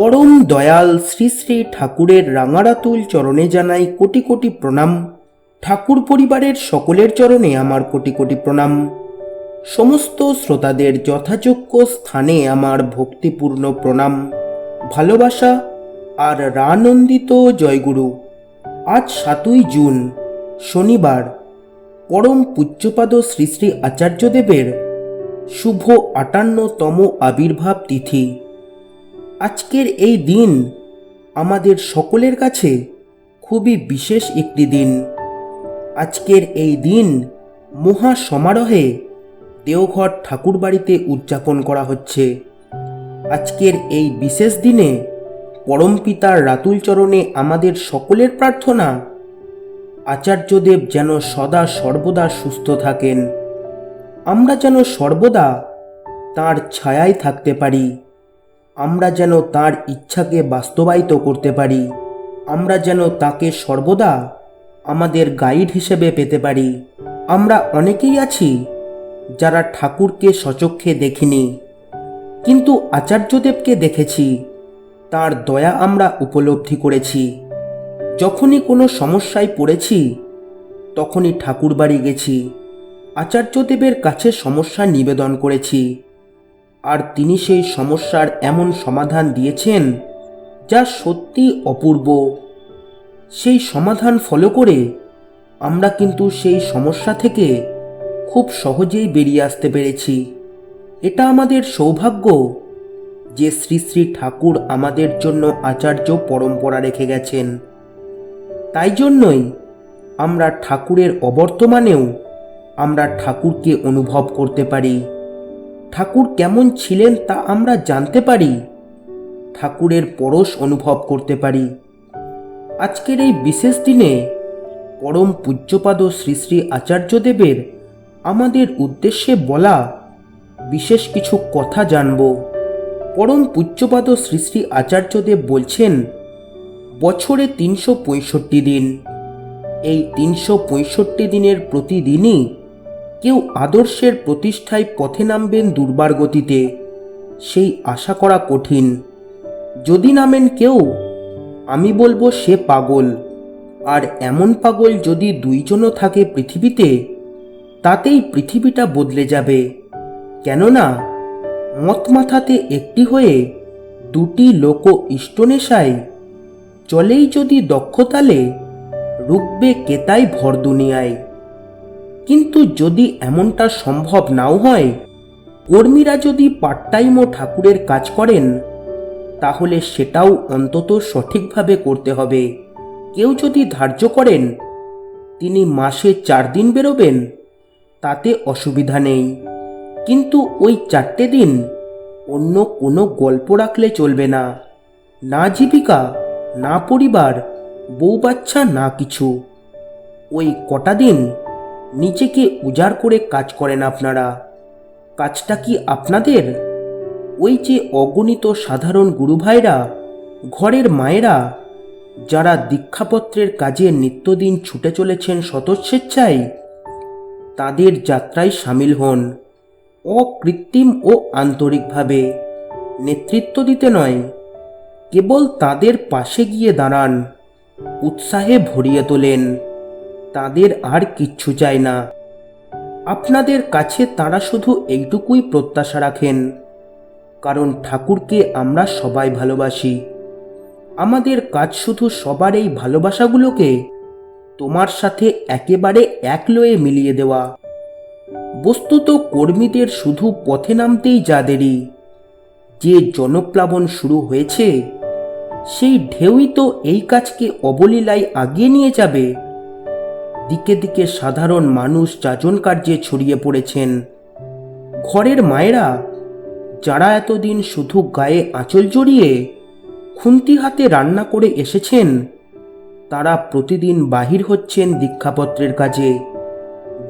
পরম দয়াল শ্রী শ্রী ঠাকুরের রাঙারাতুল চরণে জানাই কোটি কোটি প্রণাম। ঠাকুর পরিবারের সকলের চরণে আমার কোটি কোটি প্রণাম। সমস্ত শ্রোতাদের যথাযোগ্য স্থানে আমার ভক্তিপূর্ণ প্রণাম। ভালোবাসা আর রানন্দিত জয়গুরু। আজ সাতই জুন, শনিবার। পরম পূজ্যপাদ শ্রী শ্রী আচার্যদেবের শুভ আটান্নতম আবির্ভাব তিথি। আজকের এই দিন আমাদের সকলের কাছে খুবই বিশেষ একটি দিন। আজকের এই দিন মহা সমারোহে দেওঘর ঠাকুরবাড়িতে উদযাপন করা হচ্ছে। আজকের এই বিশেষ দিনে পরমপিতার রাতুল চরণে আমাদের সকলের প্রার্থনা, আচার্যদেব যেন সদা সর্বদা সুস্থ থাকেন। আমরা যেন সর্বদা তার ছায়ায় থাকতে পারি। আমরা যেন তার ইচ্ছাকে বাস্তবায়িত করতে পারি। আমরা যেন তাকে সর্বদা আমাদের গাইড হিসেবে পেতে পারি। আমরা অনেকেই আছি যারা ঠাকুরকে সচক্ষে দেখিনি। কিন্তু আচার্যদেবকে দেখেছি। তার দয়া আমরা উপলব্ধি করেছি। যখনই কোনো সমস্যায় পড়েছি, তখনই ঠাকুর বাড়ি গেছি। আচার্যদেবের কাছে সমস্যা নিবেদন করেছি। আর তিনি সেই সমস্যার এমন সমাধান দিয়েছেন, যা সত্যি অপূর্ব। সেই সমাধান ফলো করে আমরা কিন্তু সেই সমস্যা থেকে খুব সহজেই বেরিয়ে আসতে পেরেছি। এটা আমাদের সৌভাগ্য যে শ্রী শ্রী ঠাকুর আমাদের জন্য আচার্য পরম্পরা রেখে গেছেন। তাই জন্যই আমরা ঠাকুরের অবর্তমানেও আমরা ঠাকুরকে অনুভব করতে পারি। ঠাকুর কেমন ছিলেন তা আমরা জানতে পারি। ঠাকুরের পরশ অনুভব করতে পারি। আজকের এই বিশেষ দিনে পরম পূজ্যপাদ শ্রী শ্রী আচার্যদেবের আমাদের উদ্দেশ্যে বলা বিশেষ কিছু কথা জানব। পরম পূজ্যপাদ শ্রী শ্রী আচার্যদেব বলছেন, বছরে তিনশো পঁয়ষট্টি দিন। এই তিনশো পঁয়ষট্টি দিনের প্রতিদিনই কেউ আদর্শের প্রতিষ্ঠায় পথে নামবেন দুর্বার গতিতে। সেই আশা করা কঠিন। যদি নামেন কেউ, আমি বলব সে পাগল। আর এমন পাগল যদি দুইজনও থাকে পৃথিবীতে, তাতেই পৃথিবীটা বদলে যাবে। কেননা, মত মাথাতে একটি হয়ে দুটি লোক ইষ্টনেশায় চলেই যদি দক্ষতালে রুখবে কেতাই ভর দুনিয়ায়। কিন্তু যদি এমনটা সম্ভব নাও হয়, কর্মীরা যদি পার্ট টাইমও ঠাকুরের কাজ করেন, তাহলে সেটাও অন্তত সঠিকভাবে করতে হবে। কেউ যদি ধার্য করেন, তিনি মাসে চার দিন বেরোবেন, তাতে অসুবিধা নেই। কিন্তু ওই চারটে দিন অন্য কোনো গল্প রাখলে চলবে না। না জীবিকা, না পরিবার, বউ বাচ্চা, না কিছু। ওই কটা দিন নিজেকে উজাড় করে কাজ করেন আপনারা। কাজটা কি আপনাদের? ওই যে অগণিত সাধারণ গুরুভাইরা, ঘরের মায়েরা, যারা দীক্ষাপত্রের কাজে নিত্যদিন ছুটে চলেছেন স্বতঃস্বেচ্ছায়, তাদের যাত্রায় সামিল হন। অকৃত্রিম ও আন্তরিকভাবে নেতৃত্ব দিতে নয়, কেবল তাদের পাশে গিয়ে দাঁড়ান, উৎসাহে ভরিয়ে তোলেন। তাদের আর কিচ্ছু চায় না। আপনাদের কাছে তারা শুধু এইটুকুই প্রত্যাশা রাখেন। কারণ ঠাকুরকে আমরা সবাই ভালোবাসি। আমাদের কাজ শুধু সবার এই ভালোবাসাগুলোকে তোমার সাথে একেবারে এক লয়ে মিলিয়ে দেওয়া। বস্তুত কর্মীদের শুধু পথে নামতেই যা দেরি। যে জনপ্লাবন শুরু হয়েছে, সেই ঢেউই তো এই কাজকে অবলীলায় আগিয়ে নিয়ে যাবে। দিকে দিকে সাধারণ মানুষ যাজন কার্যে ছড়িয়ে পড়েছেন। ঘরের মায়েরা, যারা এতদিন শুধু গায়ে আঁচল জড়িয়ে খুন্তি হাতে রান্না করে এসেছেন, তারা প্রতিদিন বাহির হচ্ছেন দীক্ষাপত্রের কাজে।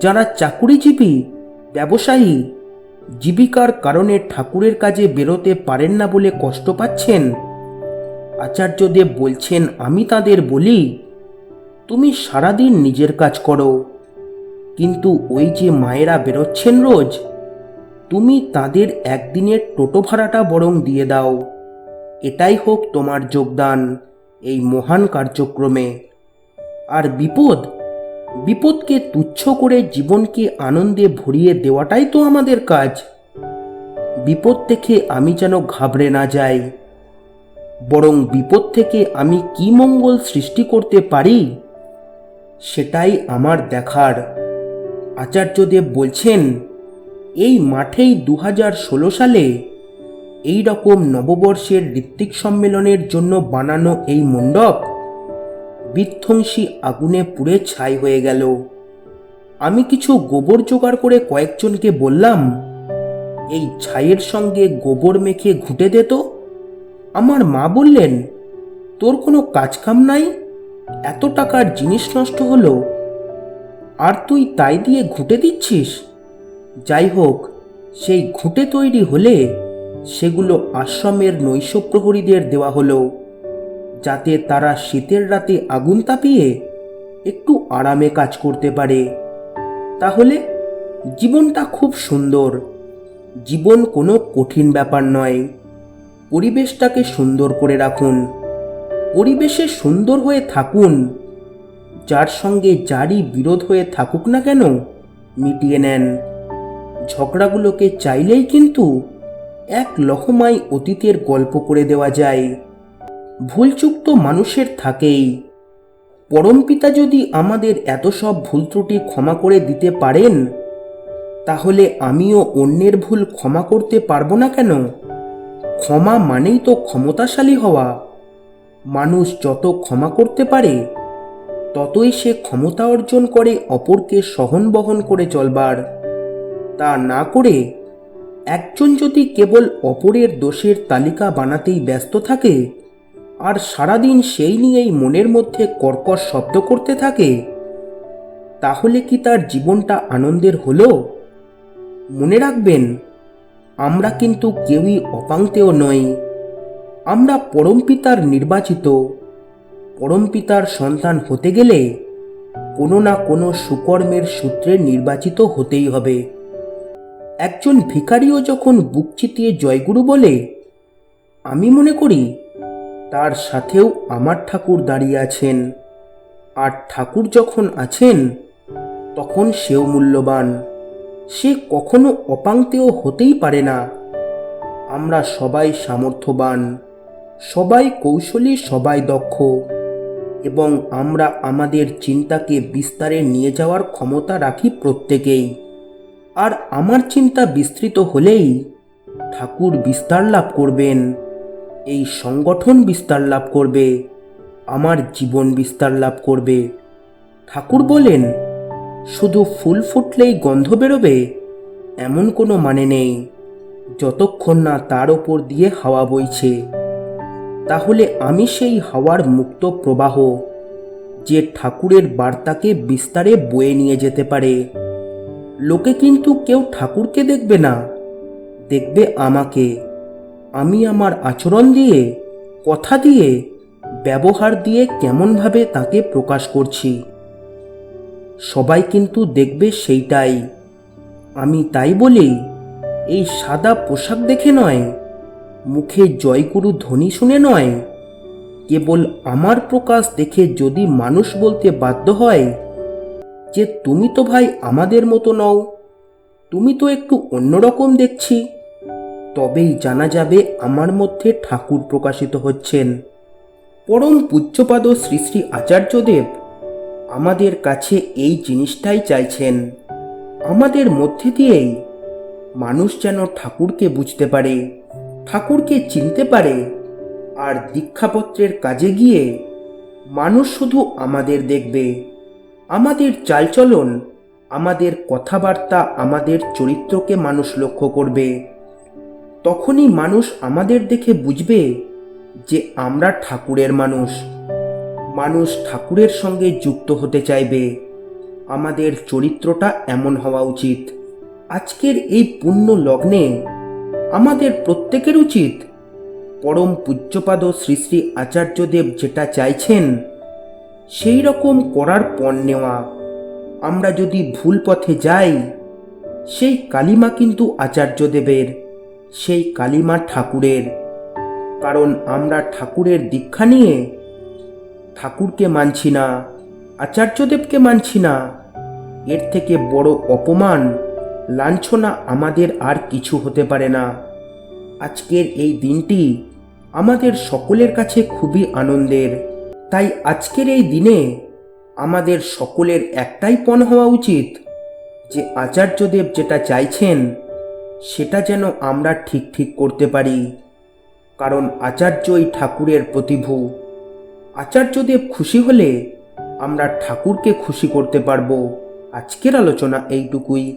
যারা চাকুরিজীবী, ব্যবসায়ী, জীবিকার কারণে ঠাকুরের কাজে বেরোতে পারেন না বলে কষ্ট পাচ্ছেন, আচার্যদেব বলছেন, আমি তাদের বলি তুমি সারাদিন নিজের কাজ করো। কিন্তু ওই যে মায়েরা বেরোচ্ছেন রোজ, তুমি তাদের একদিনের টোটো ভাড়াটা বরং দিয়ে দাও। এটাই হোক তোমার যোগদান এই মহান কার্যক্রমে। আর বিপদ? বিপদকে তুচ্ছ করে জীবনকে আনন্দে ভরিয়ে দেওয়াটাই তো আমাদের কাজ। বিপদ থেকে আমি যেন ঘাবড়ে না যাই। বরং বিপদ থেকে আমি কি মঙ্গল সৃষ্টি করতে পারি? সেটাই আমার দেখার। আচার্যদেব বলছেন, এই মাঠেই দু ষোলো সালে এই রকম নববর্ষের ঋত্বিক সম্মেলনের জন্য বানানো এই মণ্ডপ বিধ্বংসী আগুনে পুড়ে ছাই হয়ে গেল। আমি কিছু গোবর জোগাড় করে কয়েকজনকে বললাম, এই ছাইয়ের সঙ্গে গোবর মেখে ঘুঁটে দে তো। আমার মা বললেন, তোর কোনো কাজকাম নাই? এত টাকার জিনিস নষ্ট হলো? আর তুই তাই দিয়ে ঘুঁটে দিচ্ছিস? যাই হোক, সেই ঘুঁটে তৈরি হলে সেগুলো আশ্রমের নৈশ প্রহরীদের দেওয়া হলো, যাতে তারা শীতের রাতে আগুন তাপিয়ে একটু আরামে কাজ করতে পারে। তাহলে জীবনটা খুব সুন্দর। জীবন কোনো কঠিন ব্যাপার নয়। পরিবেশটাকে সুন্দর করে রাখুন। পরিবেশে সুন্দর হয়ে থাকুন। যার সঙ্গে যারই বিরোধ হয়ে থাকুক না কেন, মিটিয়ে নেন। ঝগড়াগুলোকে চাইলেই কিন্তু এক লহমায় অতীতের গল্প করে দেওয়া যায়। ভুলচুক তো মানুষের থাকেই। পরমপিতা যদি আমাদের এত সব ভুল ত্রুটি ক্ষমা করে দিতে পারেন, তাহলে আমিও অন্যের ভুল ক্ষমা করতে পারব না কেন? ক্ষমা মানেই তো ক্ষমতাশালী হওয়া। মানুষ যত ক্ষমা করতে পারে, ততই সে ক্ষমতা অর্জন করে অপরকে সহন বহন করে চলবার। তা না করে একজন যদি কেবল অপরের দোষের তালিকা বানাতেই ব্যস্ত থাকে, আর সারাদিন সেই নিয়েই মনের মধ্যে কর্কশ শব্দ করতে থাকে, তাহলে কি তার জীবনটা আনন্দের হলো? মনে রাখবেন, আমরা কিন্তু কেউই অপাঙ্ক্তেও নই। আমরা পরমপিতার নির্বাচিত পরমপিতার সন্তান হতে গেলে কোনো না কোনো সুকর্মের সূত্রে নির্বাচিত হতেই হবে। একজন ভিখারিও যখন বুক চিতিয়ে জয়গুরু বলে, আমি মনে করি তার সাথেও আমার ঠাকুর দাঁড়িয়ে আছেন, আর ঠাকুর যখন আছেন, তখন সেও মূল্যবান। সে কখনো অপাঙ্ক্তেও হতেই পারে না। আমরা সবাই সামর্থ্যবান। সবাই কৌশলী সবাই দক্ষ। এবং আমরা আমাদের চিন্তাকে বিস্তারে নিয়ে যাওয়ার ক্ষমতা রাখি প্রত্যেকেই। আর আমার চিন্তা বিস্তৃত হলেই ঠাকুর বিস্তার লাভ করবেন। এই সংগঠন বিস্তার লাভ করবে। আমার জীবন বিস্তার লাভ করবে। ঠাকুর বলেন, শুধু ফুল ফুটলেই গন্ধ বেরোবে, এমন কোনো মানে নেই। যতক্ষণ না তার ওপর দিয়ে হাওয়া বইছে। তাহলে আমি সেই হাওয়ার মুক্ত প্রবাহ যে ঠাকুরের বার্তাকে বিস্তারে বয়ে নিয়ে যেতে পারে। লোকে কিন্তু কেউ ঠাকুরকে দেখবে না। দেখবে আমাকে। আমি আমার আচরণ দিয়ে, কথা দিয়ে, ব্যবহার দিয়ে কেমনভাবে তাকে প্রকাশ করছি। সবাই কিন্তু দেখবে সেইটাই। আমি তাই বলি এই সাদা পোশাক দেখে নয় মুখে জয়গুরু ধ্বনি শুনে নয়? কেবল আমার প্রকাশ দেখে যদি মানুষ বলতে বাধ্য হয়, যে তুমি তো ভাই আমাদের মতো নও, তুমি তো একটু অন্যরকম দেখছি, তবেই জানা যাবে আমার মধ্যে ঠাকুর প্রকাশিত হচ্ছেন। পরম পূজ্যপাদ শ্রী শ্রী আচার্যদেব আমাদের কাছে এই জিনিসটাই চাইছেন। আমাদের মধ্যে দিয়েই মানুষ যেন ঠাকুরকে বুঝতে পারে। ঠাকুরকে চিনতে পারে আর দীক্ষাপত্রের কাজে গিয়ে মানুষ শুধু আমাদের দেখবে। আমাদের চালচলন, আমাদের কথাবার্তা, আমাদের চরিত্রকে মানুষ লক্ষ্য করবে। তখনই মানুষ আমাদের দেখে বুঝবে যে আমরা ঠাকুরের মানুষ। মানুষ ঠাকুরের সঙ্গে যুক্ত হতে চাইবে। আমাদের চরিত্রটা এমন হওয়া উচিত। আজকের এই পুণ্য লগ্নে আমাদের প্রত্যেকের উচিত পরম পূজ্যপাদ শ্রী শ্রী আচার্যদেব যেটা চাইছেন, সেই রকম করার পণ নেওয়া। আমরা যদি ভুল পথে যাই, সেই কালিমা কিন্তু আচার্যদেবের, সেই কালিমা ঠাকুরের। কারণ আমরা ঠাকুরের দীক্ষা নিয়ে ঠাকুরকে মানছি না, আচার্যদেবকে মানছি না। এর থেকে বড় অপমান লাঞ্ছনা আমাদের আর কিছু হতে পারে না। আজকের এই দিনটি আমাদের সকলের কাছে খুবই আনন্দের। তাই আজকের এই দিনে আমাদের সকলের একটাই পণ হওয়া উচিত যে আচার্যদেব যেটা চাইছেন, সেটা যেন আমরা ঠিক ঠিক করতে পারি। কারণ আচার্যই ঠাকুরের প্রতিভু। আচার্যদেব খুশি হলে আমরা ঠাকুরকে খুশি করতে পারব। আজকের আলোচনা এইটুকুই।